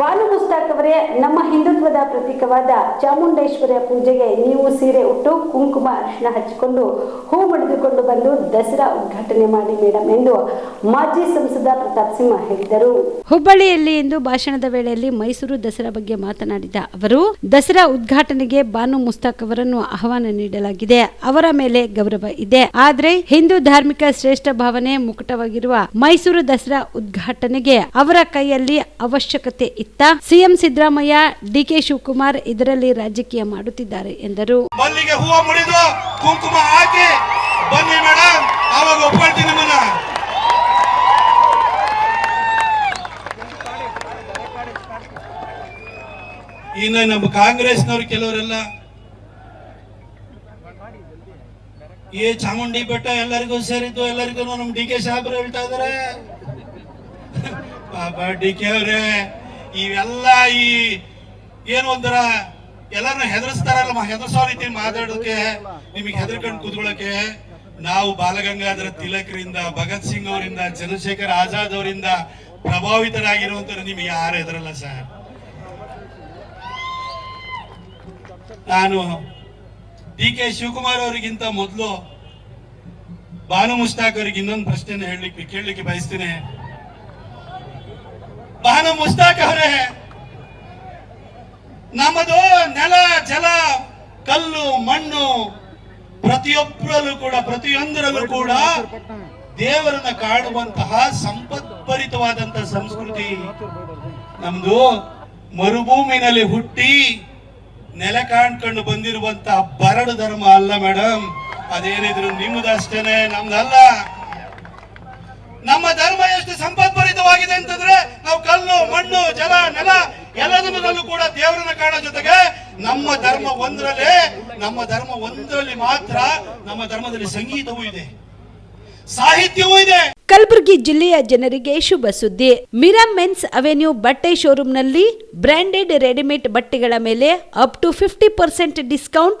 ಬಾನು ಮುಸ್ತಾಕ್ ಅವರೇ ನಮ್ಮ ಹಿಂದುತ್ವದ ಪ್ರತೀಕವಾದ ಚಾಮುಂಡೇಶ್ವರಿಯ ಪೂಜೆಗೆ ನೀವು ಸೀರೆ ಉಟ್ಟು ಕುಂಕುಮ ಅರ್ಶನ ಹಚ್ಚಿಕೊಂಡು ಹೂ ಮಡಿದುಕೊಂಡು ಬಂದು ದಸರಾ ಉದ್ಘಾಟನೆ ಮಾಡಿ ಮೇಡಮ್ ಎಂದು ಮಾಜಿ ಸಂಸದ ಪ್ರತಾಪ್ ಸಿಂಹ ಹೇಳಿದರು. ಹುಬ್ಬಳ್ಳಿಯಲ್ಲಿ ಇಂದು ಭಾಷಣದ ವೇಳೆಯಲ್ಲಿ ಮೈಸೂರು ದಸರಾ ಬಗ್ಗೆ ಮಾತನಾಡಿದ ಅವರು, ದಸರಾ ಉದ್ಘಾಟನೆಗೆ ಬಾನು ಮುಸ್ತಾಕ್ ಅವರನ್ನು ಆಹ್ವಾನ ನೀಡಲಾಗಿದೆ. ಅವರ ಮೇಲೆ ಗೌರವ ಇದೆ. ಆದರೆ ಹಿಂದೂ ಧಾರ್ಮಿಕ ಶ್ರೇಷ್ಠ ಭಾವನೆ ಮುಕುಟವಾಗಿರುವ ಮೈಸೂರು ದಸರಾ ಉದ್ಘಾಟನೆಗೆ ಅವರ ಕೈಯಲ್ಲಿ ಅವಶ್ಯಕತೆ ಇತ್ತ. ಸಿಎಂ ಸಿದ್ದರಾಮಯ್ಯ ಡಿಕೆ ಶಿವಕುಮಾರ್ ಇದರಲ್ಲಿ ರಾಜಕೀಯ ಮಾಡುತ್ತಿದ್ದಾರೆ ಎಂದರು. ಮಲ್ಲಿಗೆ ಹೂವ ಮುಡಿದು ಕುಂಕುಮ ಹಾಕಿ, ಬನ್ನಿ ಮೇಡಮ್ ಆವಾಗ ಒಪ್ಕೊಳ್ತೀನಿ ನಿಮ್ಮನ್ನ. ಇನ್ನು ನಮ್ಮ ಕಾಂಗ್ರೆಸ್ನವ್ರು ಕೆಲವರೆಲ್ಲ, ಏ ಚಾಮುಂಡಿ ಬೆಟ್ಟ ಎಲ್ಲರಿಗೂ ಸೇರಿದ್ದು, ಎಲ್ಲರಿಗೂ ನಮ್ ಡಿ ಕೆ ಸಾಹೇಬ್ರು ಹೇಳ್ತಾ ಇದಾರೆ ಪಾಪ ಡಿ ಕೆ ಅವ್ರೆ ಇವೆಲ್ಲ ಈ ಏನು ಒಂದರ ಎಲ್ಲರನ್ನ ಹೆದರ್ಸ್ತಾರಲ್ಲ ಹೆದರ್ಸೋ ರೀತಿ ಮಾತಾಡೋಕೆ ನಿಮಗೆ ಹೆದರ್ಕೊಂಡು ಕೂತ್ಕೊಳ್ಳೋಕೆ ನಾವು ಬಾಲಗಂಗಾಧರ ತಿಲಕರಿಂದ, ಭಗತ್ ಸಿಂಗ್ ಅವರಿಂದ, ಚಂದ್ರಶೇಖರ್ ಆಜಾದ್ ಅವರಿಂದ ಪ್ರಭಾವಿತರಾಗಿರುವಂತ ನಿಮಗೆ ಯಾರು ಹೆದರಲ್ಲ ಸರ್? ನಾನು ಡಿ ಕೆ ಶಿವಕುಮಾರ್ ಅವರಿಗಿಂತ ಮೊದಲು ಬಾನು ಮುಸ್ತಾಕ್ ಅವರಿಗೆ ಇನ್ನೊಂದು ಪ್ರಶ್ನೆ ಹೇಳಲಿಕ್ಕೆ ಕೇಳಲಿಕ್ಕೆ ಬಯಸ್ತೀನಿ. ಬಾನು ಮುಸ್ತಾಕ್ ಅವರೇ. ನಮ್ಮದು ನೆಲ, ಜಲ, ಕಲ್ಲು, ಮಣ್ಣು ಪ್ರತಿಯೊಬ್ಬರಲ್ಲೂ ಕೂಡ, ಪ್ರತಿಯೊಂದರಲ್ಲೂ ಕೂಡ ದೇವರನ್ನ ಕಾಡುವಂತಹ ಸಂಪತ್ಭರಿತವಾದಂತಹ ಸಂಸ್ಕೃತಿ. ನಮ್ದು ಮರುಭೂಮಿನಲ್ಲಿ ಹುಟ್ಟಿ ನೆಲ ಕಾಣ್ಕೊಂಡು ಬಂದಿರುವಂತಹ ಬರಡು ಧರ್ಮ ಅಲ್ಲ ಮೇಡಮ್ ಅದೇನಿದ್ರು ನಿಮ್ಮದಷ್ಟೇನೆ ನಮ್ದಲ್ಲ. ನಮ್ಮ ಧರ್ಮ ಎಷ್ಟು ಸಂಪತ್ಭರಿತವಾಗಿದೆ ಅಂತಂದ್ರೆ ನಾವು ಕಲ್ಲು, ಮಣ್ಣು, ಜಲ, ನೆಲ ಎಲ್ಲದರಲ್ಲೂ ಕೂಡ ದೇವರನ್ನ ಕಾಣೋ ಜೊತೆಗೆ ನಮ್ಮ ಧರ್ಮ ಒಂದರಲ್ಲೇ, ನಮ್ಮ ಧರ್ಮ ಒಂದರಲ್ಲಿ ಮಾತ್ರ ನಮ್ಮ ಧರ್ಮದಲ್ಲಿ ಸಂಗೀತವೂ ಇದೆ. ಸಾಹಿತ್ಯವೂ ಇದೆ. ಕಲಬುರಗಿ ಜಿಲ್ಲೆಯ ಜನರಿಗೆ ಶುಭ ಸುದ್ದಿ. ಮಿರಾ ಮೆನ್ಸ್ ಅವೆನ್ಯೂ ಬಟ್ಟೆ ಶೋರೂಮ್ನಲ್ಲಿ ಬ್ರಾಂಡೆಡ್ ರೆಡಿಮೇಡ್ ಬಟ್ಟೆಗಳ ಮೇಲೆ up to fifty percent discount